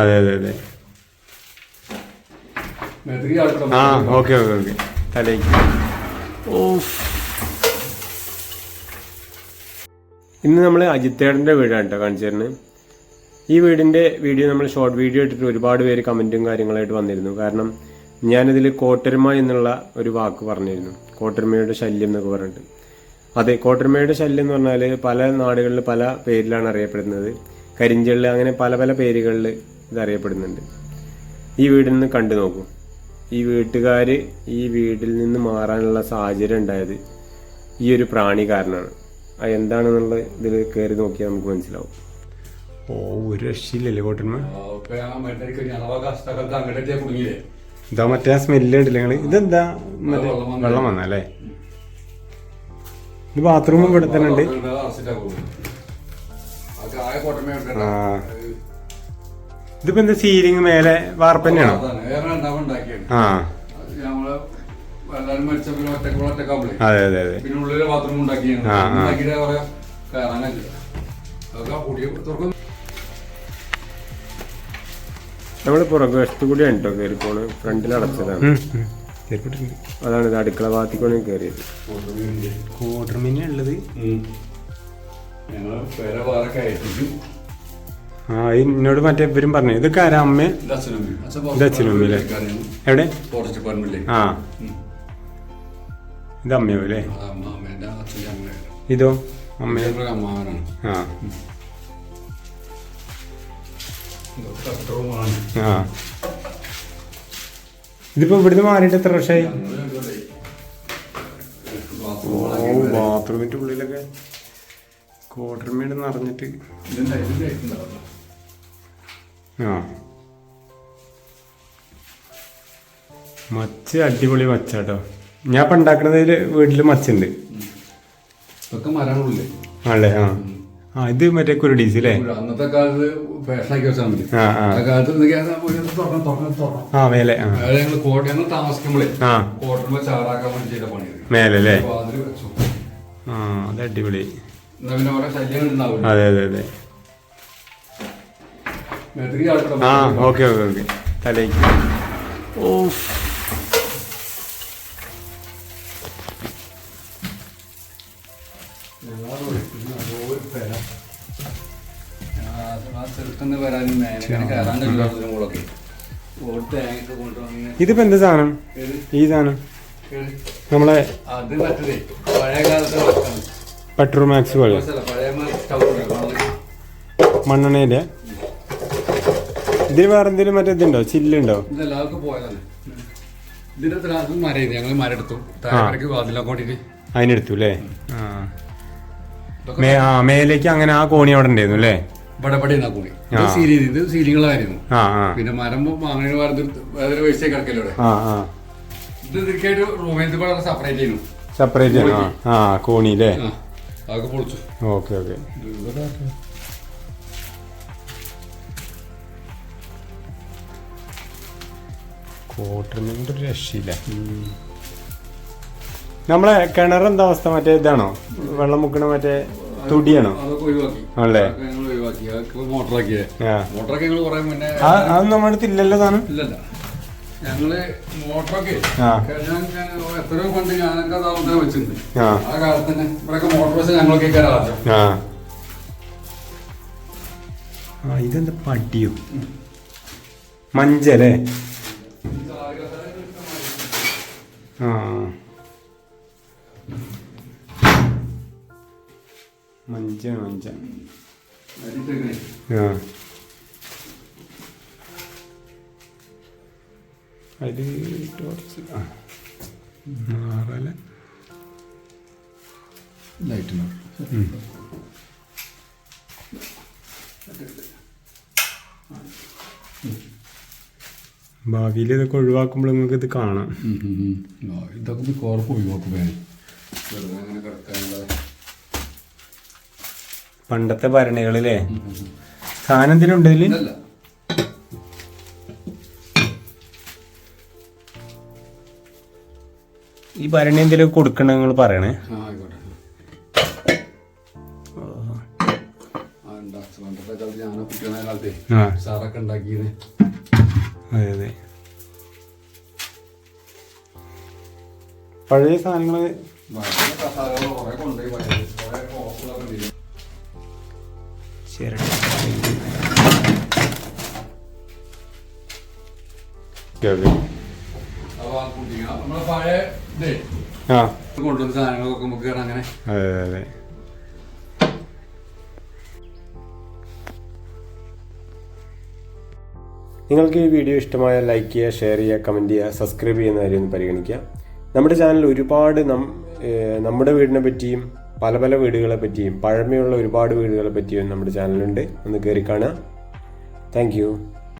അതെ അതെ അതെ. ആ ഓക്കെ ഓക്കെ ഓക്കെ. തലേക്ക് ഇന്ന് നമ്മൾ അജിത്തേടന്റെ വീടാണ് കേട്ടോ കാണിച്ചു തരുന്നത് ഈ വീടിന്റെ വീഡിയോ നമ്മൾ ഷോർട്ട് വീഡിയോ ഇട്ടിട്ട് ഒരുപാട് പേര് കമന്റും കാര്യങ്ങളായിട്ട് വന്നിരുന്നു. കാരണം ഞാനിതിൽ കോട്ടരുമ എന്നുള്ള ഒരു വാക്ക് പറഞ്ഞിരുന്നു. കോട്ടരുമയുടെ ശല്യം എന്നൊക്കെ പറഞ്ഞിട്ട്. അതെ കോട്ടരുമയുടെ ശല്യം എന്ന് പറഞ്ഞാൽ പല നാടുകളിൽ പല പേരിലാണ് അറിയപ്പെടുന്നത്. കരിഞ്ചെള്ള് അങ്ങനെ പല പല പേരുകളിൽ ഇതറിയപ്പെടുന്നുണ്ട്. അറിയപ്പെടുന്നുണ്ട് ഈ വീടിൽ നിന്ന് കണ്ടു നോക്കൂ. ഈ വീട്ടുകാർ ഈ വീട്ടിൽ നിന്ന് മാറാനുള്ള സാഹചര്യം ഉണ്ടായത് ഈ ഒരു പ്രാണി കാരണമാണ് അത് എന്താണെന്നുള്ള ഇതിൽ കയറി നോക്കിയാൽ നമുക്ക് മനസ്സിലാവും. ഓ ഒരു രക്ഷയില്ലല്ലേ കോട്ടന്മ? ഇപ്പൊ ഞാൻ മെത്രിക്ക് ഞങ്ങളെ കഷ്ടകാലത്ത് അങ്ങോട്ടേ കുടുങ്ങിയില്ലേ? ഇതാ മറ്റേ സ്മെല്ല് ഉണ്ടല്ലേ നിങ്ങൾ? ഇതെന്താ? മറ്റേ വെള്ളം വെള്ളം വന്നല്ലേ ഇത് ബാത്റൂമും ഇവിടെ തന്നെ ഉണ്ട്. ഇതിപ്പോ എന്താ സീലിംഗ് മേലെ വാർപ്പ് തന്നെയാണോ? വേറെ രണ്ടാമത് ഉണ്ടാക്കിയാണ് ആ. അത് അതെ അതെ നമ്മൾ പുറകു പുറകുവശത്ത് കൂടിയാണ് കേട്ടോ കയറി പോണ് ഫ്രണ്ടിൽ അടച്ചതാണ്. അതാണ് ഇത് അടുക്കള ഭാഗത്തേക്കാണ് കയറിയത് ക്വാർട്ടർ മീൻ ആ എന്നോട് മറ്റേ ഇവരും പറഞ്ഞു. ഇതൊക്കെ ആരാ? അമ്മ? ഇത് അല്ലേ? എവിടെ? ഫോറസ്റ്റ് ഡിപ്പാർട്ട്മെന്റിലെ ആ. ഇത് അമ്മയോ അല്ലേ? അമ്മ ഇതോ? അമ്മാവനാണ്. ആ. ആ. ഇതിപ്പോ ഇവിടുന്ന് മാറിയിട്ട് എത്ര വർഷമായി ഓ ബാത്റൂമിന്റെ ഉള്ളിലൊക്കെ. മീൻ നിറഞ്ഞിട്ട് ആ. മച്ച അടിപൊളി മച്ചാട്ടോ. ഞാൻ ഇപ്പൊ ഉണ്ടാക്കണതിൽ വീട്ടിൽ മച്ചുണ്ട്. ആണല്ലേ? ആ. ആ ഇത് മറ്റേ കുരുടീസ് അല്ലേ അന്നത്തെ കാലത്ത് ഫാഷനാക്കി വെച്ചാൽ മതി. ആ ആ. കാലത്ത് മേലെ ആ. അതായത് ഞങ്ങൾ കോട്ട ഞങ്ങൾ താമസിക്കുമ്പോഴേ ചാറാക്കാൻ വേണ്ടി ചെയ്ത മേലെ അല്ലേ ആ അത് അടിപൊളി. അതെ അതെ അതെ. ആ ഓക്കെ ഓക്കെ ഓക്കെ. തലേക്ക് ഓ ഇതിപ്പോ എന്ത് സാധനം? ഈ സാധനം? കേറി നമ്മളെ അത് മറ്റേ പഴയ കാലത്തെ വർക്കാണ് പെട്രോൾ മാക്സ് പോലെ മണ്ണെണ്ണയിലെ ഇതിന് വേറെ എന്തെങ്കിലും മറ്റേ ഇതുണ്ടോ? ചില്ലുണ്ടോ? അതിനെടുത്തു അല്ലേ? ആ. മേലേക്ക് അങ്ങനെ ആ കോണി അവിടെ ഉണ്ടായിരുന്നു അല്ലേ? പടപടിയാണ് കൂടി ഇത് സീലിങ്ങളായിരുന്നു പിന്നെ മരം വേറെ കിടക്കല്ലോ ഇത് റൂമിൽ സെപ്പറേറ്റ് ചെയ്യുന്നു സെപ്പറേറ്റ് ആ കോണി അല്ലേ? ആ അതൊക്കെ പൊളിച്ചു. Okay okay. ഒരു രക്ഷയില്ല. നമ്മളെ കിണർ എന്താ അവസ്ഥ? മറ്റേ ഇതാണോ? വെള്ളം മുക്കണ മറ്റേ തുടിയാണോ? ആണല്ലേ? അതൊക്കെ ഞങ്ങൾ ഒഴിവാക്കി. അതൊക്കെ മോട്ടറാക്കിയേ. ആ. മോട്ടറൊക്കെ ഞങ്ങൾ കുറെ മുന്നേ അതൊന്നും നമ്മുടെ അടുത്ത് ഇല്ലല്ലോ ഇല്ലല്ല. ഞങ്ങൾ മോട്ടറൊക്കെ എത്രയോ കൊണ്ട് ഞാനൊക്കെ താമസം വെച്ചിട്ടുണ്ട്. ആ. കാലത്ത് തന്നെ ഇവിടെയൊക്കെ മോട്ടോർ വെച്ച് ഞങ്ങളൊക്കെ ആ. ആ ഇതെന്താ പട്ടിയോ? മഞ്ചല്ലേ? ആ. മഞ്ച മഞ്ച ആ. അതിൽ ടോർച്ച് ആ. മാറല ലൈറ്റ് ഭാവിയിൽ ഇതൊക്കെ ഒഴിവാക്കുമ്പോൾ നിങ്ങൾക്ക് ഇത് കാണാം. ഇതൊക്കെ കോർപ്പ് ഒഴിവാക്കും വേണം വെറുതെ അങ്ങനെ കിടക്കാനുള്ളത് പണ്ടത്തെ ഭരണികളിലെ? സാധനം എന്തെങ്കിലും ഉണ്ട് ഈ ഭരണി എന്തെങ്കിലും കൊടുക്കണ നിങ്ങൾ പറയണേ? പഴയ സാധനങ്ങൾ ശരി അതെ അതെ പഴയ കൊണ്ടുപോയി പഴയത് കുറെ ഓഫുകളൊക്കെ ഉണ്ട് ചിരട്ട അപ്പൊ ആ കുട്ടി നമ്മളെ പഴയ ഇതേ. ആ. കൊണ്ടുവന്ന സാധനങ്ങളൊക്കെ നമുക്ക് അങ്ങനെ. അതെ അതെ നിങ്ങൾക്ക് ഈ വീഡിയോ ഇഷ്ടമായ ലൈക്ക് ചെയ്യുക ഷെയർ ചെയ്യുക കമന്റ് ചെയ്യുക സബ്സ്ക്രൈബ് ചെയ്യുന്ന കാര്യം ഒന്ന് പരിഗണിക്കുക. നമ്മുടെ ചാനൽ ഒരുപാട് നം നമ്മുടെ വീടിനെ പറ്റിയും പല പല വീടുകളെ പറ്റിയും പഴമയുള്ള ഒരുപാട് വീടുകളെ പറ്റിയും നമ്മുടെ ചാനലുണ്ട്. ഒന്ന് കയറി കാണുക. താങ്ക്